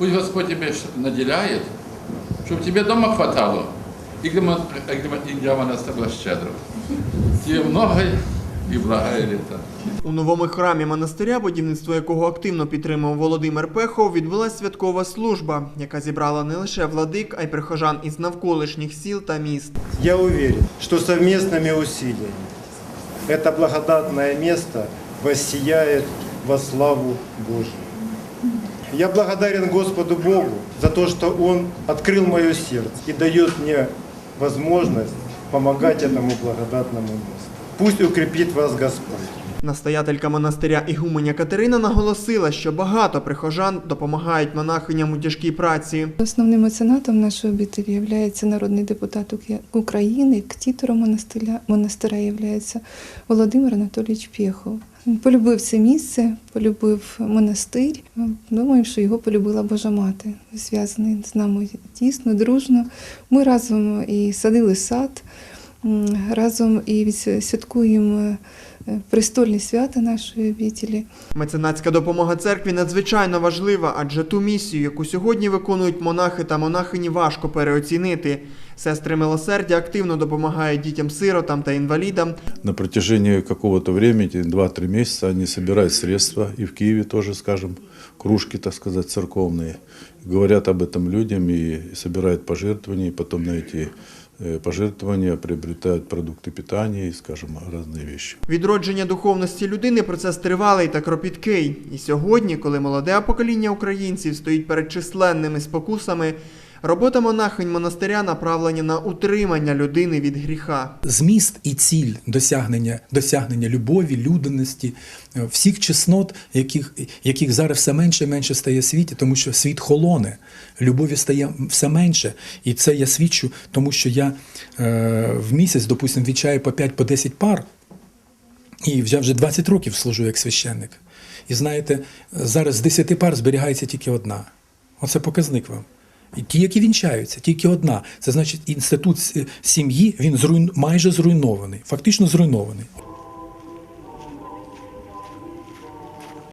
Пусть Господь тебя ш- наделяет, чтобы тебе дома хватало, и для, мон- и для монастыря щедро. Тебе много и благое лето. У новому храмі монастиря, будівництво якого активно підтримував Володимир Пехов, відбулася святкова служба, яка зібрала не лише владик, а й прихожан із навколишніх сіл та міст. Я уверен, что совместными усилиями это благодатное место воссияет во славу Божию. Я благодарен Господу Богу за то, что Он открыл мое сердце и дает мне возможность помогать этому благодатному месту. Пусть укрепит вас Господь. Настоятелька монастиря Ігуменя Катерина наголосила, що багато прихожан допомагають монахиням у тяжкій праці. Основним меценатом нашої обителі є народний депутат України, ктітором монастиря, монастиря є Володимир Анатолійович Пєхов. Він полюбив це місце, полюбив монастир. Думаю, що його полюбила Божа мати. Зв'язаний з нами тісно, дружно. Ми разом і садили сад, разом і відсвя- святкуємо е, престольні свята нашої обителі. Меценатська допомога церкві надзвичайно важлива, адже ту місію, яку сьогодні виконують монахи та монахині, важко переоцінити. Сестри милосердя активно допомагають дітям-сиротам та інвалідам, на протяжении какого-то времени, 2-3 месяца, они собирают средства, и в Киеве тоже, скажем, кружки, так сказать, церковные. Говорят об этом людям и собирают пожертвования, и потом на эти э, пожертвования приобретают продукты питания и, скажем, разные вещи. Відродження духовності людини процес тривалий та кропіткий. І сьогодні, коли молоде покоління українців стоїть перед численними спокусами, робота монахинь монастиря направлена на утримання людини від гріха. зміст і ціль досягнення, досягнення любові, людяності, е, всіх чеснот, яких, яких зараз все менше і менше стає в світі, тому що світ холоне, любові стає все менше. І це я свідчу, тому що я е, в місяць, допустимо, відчаю по 5 по 10 пар, і вже вже 20 років служу як священник. І знаєте, зараз з 10 пар зберігається тільки одна. Оце показник вам. Ті, які вінчаються, тільки одна. Це значить, інститут сім'ї він зруйн... майже зруйнований, фактично зруйнований.